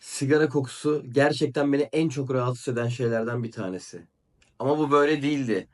Sigara kokusu gerçekten beni en çok rahatsız eden şeylerden bir tanesi. Ama bu böyle değildi.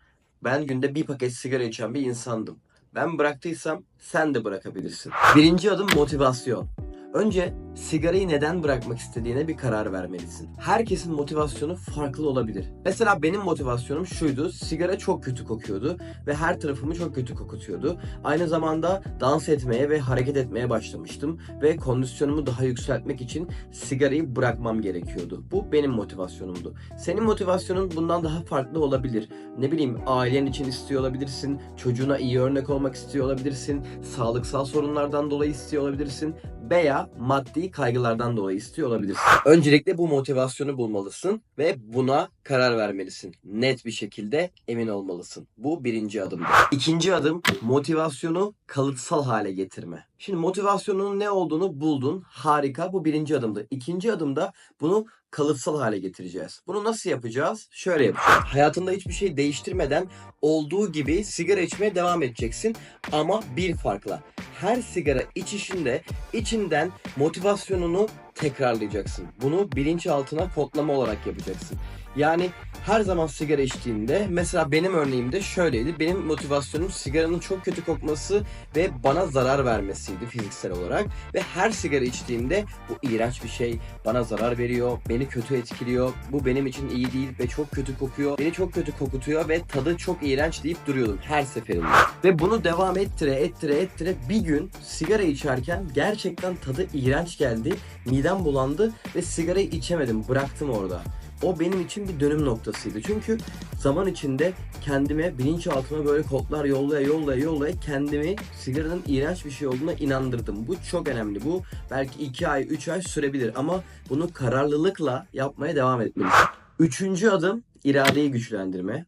Ben günde bir paket sigara içen bir insandım. Ben bıraktıysam sen de bırakabilirsin. Birinci adım motivasyon. Önce sigarayı neden bırakmak istediğine bir karar vermelisin. Herkesin motivasyonu farklı olabilir. Mesela benim motivasyonum şuydu. Sigara çok kötü kokuyordu ve her tarafımı çok kötü kokutuyordu. Aynı zamanda dans etmeye ve hareket etmeye başlamıştım ve kondisyonumu daha yükseltmek için sigarayı bırakmam gerekiyordu. Bu benim motivasyonumdu. Senin motivasyonun bundan daha farklı olabilir. Ne bileyim ailen için istiyor olabilirsin, çocuğuna iyi örnek olmak istiyor olabilirsin, sağlıksal sorunlardan dolayı istiyor olabilirsin veya maddi kaygılardan dolayı istiyor olabilirsin. Öncelikle bu motivasyonu bulmalısın ve buna karar vermelisin. Net bir şekilde emin olmalısın. Bu birinci adımdır. İkinci adım motivasyonu kalıtsal hale getirme. Şimdi motivasyonun ne olduğunu buldun. Harika. Bu birinci adımdı. İkinci adımda bunu kalıtsal hale getireceğiz. Bunu nasıl yapacağız? Şöyle yapacağız. Hayatında hiçbir şey değiştirmeden olduğu gibi sigara içmeye devam edeceksin. Ama bir farkla. Her sigara içişinde içinden motivasyonunu tekrarlayacaksın. Bunu bilinçaltına kodlama olarak yapacaksın. Yani her zaman sigara içtiğinde mesela benim örneğimde şöyleydi. Benim motivasyonum sigaranın çok kötü kokması ve bana zarar vermesiydi fiziksel olarak. Ve her sigara içtiğimde bu iğrenç bir şey, bana zarar veriyor, beni kötü etkiliyor, bu benim için iyi değil ve çok kötü kokuyor, beni çok kötü kokutuyor ve tadı çok iğrenç deyip duruyordum her seferinde. Ve bunu devam ettire ettire ettire bir gün sigara içerken gerçekten tadı iğrenç geldi, midem bulandı ve sigarayı içemedim, bıraktım orada. O benim için bir dönüm noktasıydı. Çünkü zaman içinde kendime bilinçaltıma böyle kodlar yollaya yollaya yollaya kendimi sigaranın iğrenç bir şey olduğuna inandırdım. Bu çok önemli. Bu belki 2 ay 3 ay sürebilir ama bunu kararlılıkla yapmaya devam etmelisin. Üçüncü adım iradeyi güçlendirme.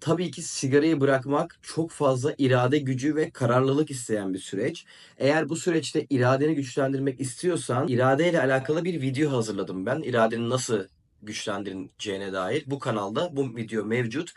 Tabii ki sigarayı bırakmak çok fazla irade gücü ve kararlılık isteyen bir süreç. Eğer bu süreçte iradeni güçlendirmek istiyorsan iradeyle alakalı bir video hazırladım ben. İradenin nasıl güçlendirileceğine dair bu kanalda bu video mevcut.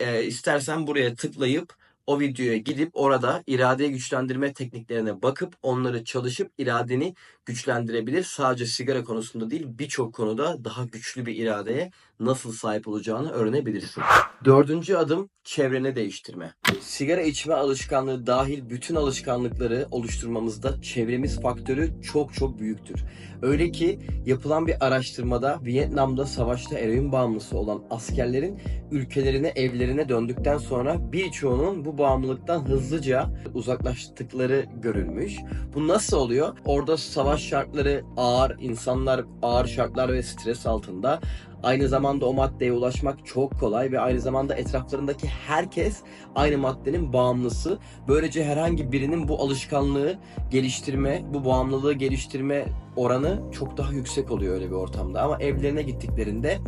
Ee, istersen buraya tıklayıp o videoya gidip orada iradeyi güçlendirme tekniklerine bakıp onları çalışıp iradeni güçlendirebilir. Sadece sigara konusunda değil birçok konuda daha güçlü bir iradeye nasıl sahip olacağını öğrenebilirsin. Dördüncü adım çevreni değiştirme. Sigara içme alışkanlığı dahil bütün alışkanlıkları oluşturmamızda çevremiz faktörü çok çok büyüktür. Öyle ki yapılan bir araştırmada Vietnam'da savaşta eroin bağımlısı olan askerlerin ülkelerine evlerine döndükten sonra birçoğunun bu bağımlılıktan hızlıca uzaklaştıkları görülmüş. Bu nasıl oluyor? Orada savaş şartları ağır, insanlar ağır şartlar ve stres altında. Aynı zamanda o maddeye ulaşmak çok kolay ve aynı zamanda etraflarındaki herkes aynı maddenin bağımlısı. Böylece herhangi birinin bu alışkanlığı geliştirme, bu bağımlılığı geliştirme oranı çok daha yüksek oluyor öyle bir ortamda. Ama evlerine gittiklerinde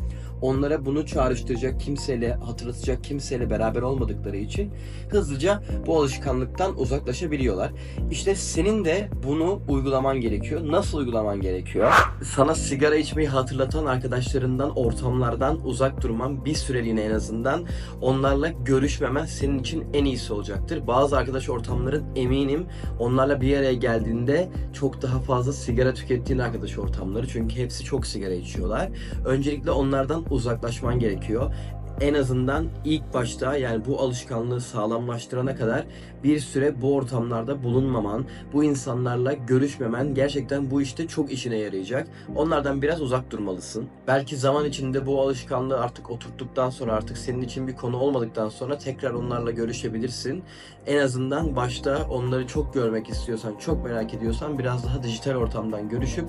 onlara bunu çağrıştıracak kimseyle, hatırlatacak kimseyle beraber olmadıkları için hızlıca bu alışkanlıktan uzaklaşabiliyorlar. İşte senin de bunu uygulaman gerekiyor. Nasıl uygulaman gerekiyor? Sana sigara içmeyi hatırlatan arkadaşlarından, ortamlardan uzak durman bir süreliğine en azından onlarla görüşmemen senin için en iyisi olacaktır. Bazı arkadaş ortamların eminim onlarla bir araya geldiğinde çok daha fazla sigara tükettiğin arkadaş ortamları. Çünkü hepsi çok sigara içiyorlar. Öncelikle onlardan uzaklaşman gerekiyor en azından ilk başta yani bu alışkanlığı sağlamlaştırana kadar bir süre bu ortamlarda bulunmaman, bu insanlarla görüşmemen gerçekten bu işte çok işine yarayacak. Onlardan biraz uzak durmalısın. Belki zaman içinde bu alışkanlığı artık oturttuktan sonra artık senin için bir konu olmadıktan sonra tekrar onlarla görüşebilirsin. En azından başta onları çok görmek istiyorsan, çok merak ediyorsan biraz daha dijital ortamdan görüşüp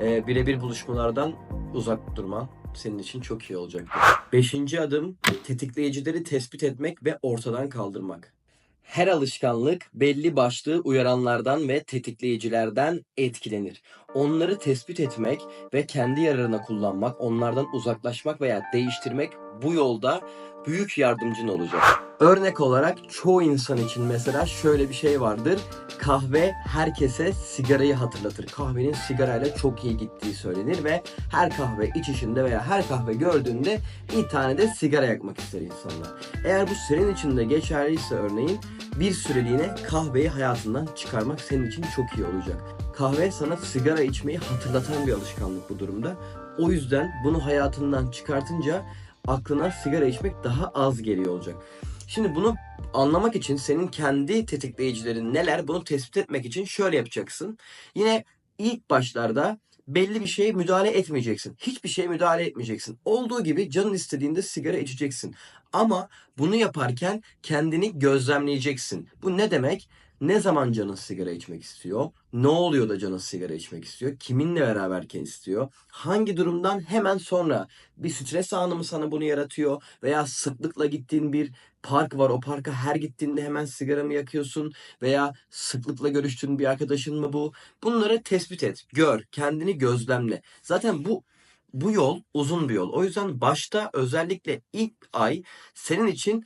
e, birebir buluşmalardan uzak durman senin için çok iyi olacaktır. Beşinci adım tetikleyicileri tespit etmek ve ortadan kaldırmak. Her alışkanlık belli başlı uyaranlardan ve tetikleyicilerden etkilenir. Onları tespit etmek ve kendi yararına kullanmak, onlardan uzaklaşmak veya değiştirmek bu yolda büyük yardımcın olacak. Örnek olarak çoğu insan için mesela şöyle bir şey vardır. Kahve herkese sigarayı hatırlatır. Kahvenin sigarayla çok iyi gittiği söylenir ve her kahve içişinde veya her kahve gördüğünde bir tane de sigara yakmak ister insanlar. Eğer bu senin için de geçerliyse örneğin bir süreliğine kahveyi hayatından çıkarmak senin için çok iyi olacak. Kahve sana sigara içmeyi hatırlatan bir alışkanlık bu durumda. O yüzden bunu hayatından çıkartınca aklına sigara içmek daha az geliyor olacak. Şimdi bunu anlamak için senin kendi tetikleyicilerin neler bunu tespit etmek için şöyle yapacaksın. Yine ilk başlarda belli bir şeye müdahale etmeyeceksin. Hiçbir şeye müdahale etmeyeceksin. Olduğu gibi canın istediğinde sigara içeceksin. Ama bunu yaparken kendini gözlemleyeceksin. Bu ne demek? Ne zaman canın sigara içmek istiyor? Ne oluyor da canın sigara içmek istiyor? Kiminle beraberken istiyor? Hangi durumdan hemen sonra bir stres anı mı sana bunu yaratıyor? Veya sıklıkla gittiğin bir park var. O parka her gittiğinde hemen sigara mı yakıyorsun? Veya sıklıkla görüştüğün bir arkadaşın mı bu? Bunları tespit et, gör, kendini gözlemle. Zaten bu bu yol uzun bir yol. O yüzden başta özellikle ilk ay senin için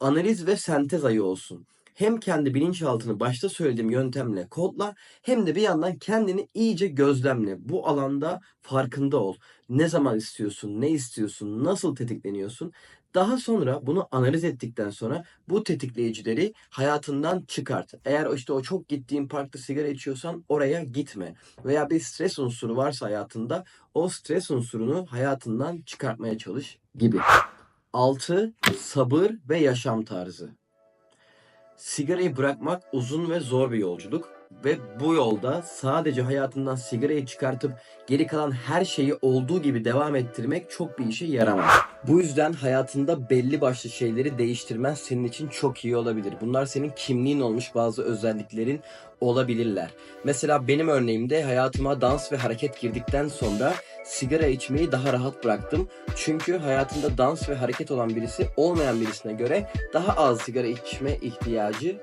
analiz ve sentez ayı olsun. Hem kendi bilinçaltını başta söylediğim yöntemle kodla hem de bir yandan kendini iyice gözlemle. Bu alanda farkında ol. Ne zaman istiyorsun, ne istiyorsun, nasıl tetikleniyorsun? Daha sonra bunu analiz ettikten sonra bu tetikleyicileri hayatından çıkart. Eğer işte o çok gittiğin parkta sigara içiyorsan oraya gitme. Veya bir stres unsuru varsa hayatında o stres unsurunu hayatından çıkartmaya çalış gibi. 6. Sabır ve yaşam tarzı. Sigarayı bırakmak uzun ve zor bir yolculuk ve bu yolda sadece hayatından sigarayı çıkartıp geri kalan her şeyi olduğu gibi devam ettirmek çok bir işe yaramaz. Bu yüzden hayatında belli başlı şeyleri değiştirmen senin için çok iyi olabilir. Bunlar senin kimliğin olmuş bazı özelliklerin olabilirler. Mesela benim örneğimde hayatıma dans ve hareket girdikten sonra sigara içmeyi daha rahat bıraktım. Çünkü hayatında dans ve hareket olan birisi olmayan birisine göre daha az sigara içme ihtiyacı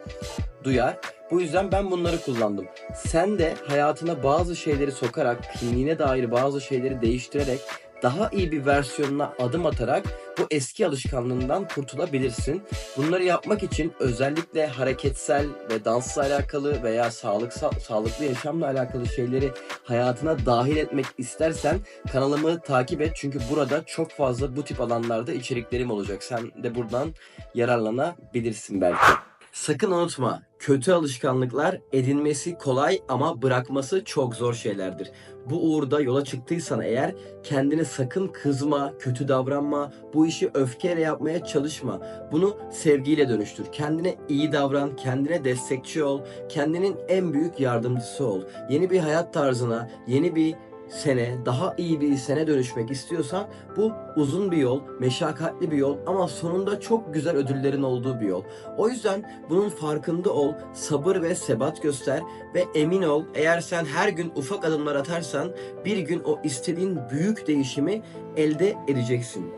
duyar. Bu yüzden ben bunları kullandım. Sen de hayatına bazı şeyleri sokarak, kimliğine dair bazı şeyleri değiştirerek daha iyi bir versiyonuna adım atarak bu eski alışkanlığından kurtulabilirsin. Bunları yapmak için özellikle hareketsel ve dansla alakalı veya sağlıksal, sağlıklı yaşamla alakalı şeyleri hayatına dahil etmek istersen kanalımı takip et. Çünkü burada çok fazla bu tip alanlarda içeriklerim olacak. Sen de buradan yararlanabilirsin belki. Sakın unutma, kötü alışkanlıklar edinmesi kolay ama bırakması çok zor şeylerdir. Bu uğurda yola çıktıysan eğer kendine sakın kızma, kötü davranma, bu işi öfkeyle yapmaya çalışma. Bunu sevgiyle dönüştür. Kendine iyi davran, kendine destekçi ol, kendinin en büyük yardımcısı ol. Yeni bir hayat tarzına, yeni bir sene, daha iyi bir sene dönüşmek istiyorsan bu uzun bir yol, meşakkatli bir yol ama sonunda çok güzel ödüllerin olduğu bir yol. O yüzden bunun farkında ol, sabır ve sebat göster ve emin ol eğer sen her gün ufak adımlar atarsan bir gün o istediğin büyük değişimi elde edeceksin.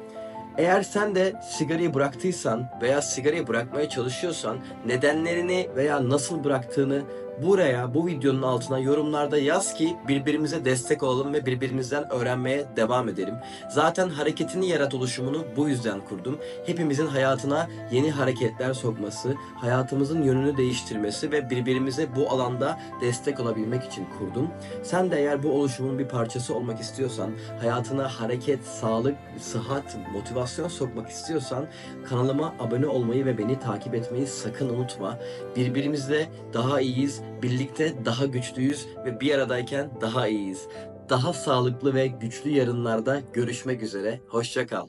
Eğer sen de sigarayı bıraktıysan veya sigarayı bırakmaya çalışıyorsan nedenlerini veya nasıl bıraktığını buraya bu videonun altına yorumlarda yaz ki birbirimize destek olalım ve birbirimizden öğrenmeye devam edelim. Zaten hareketini yarat oluşumunu bu yüzden kurdum. Hepimizin hayatına yeni hareketler sokması, hayatımızın yönünü değiştirmesi ve birbirimize bu alanda destek olabilmek için kurdum. Sen de eğer bu oluşumun bir parçası olmak istiyorsan, hayatına hareket, sağlık, sıhhat, motivasyon sokmak istiyorsan kanalıma abone olmayı ve beni takip etmeyi sakın unutma. Birbirimizle daha iyiyiz, birlikte daha güçlüyüz ve bir aradayken daha iyiyiz. Daha sağlıklı ve güçlü yarınlarda görüşmek üzere. Hoşça kal.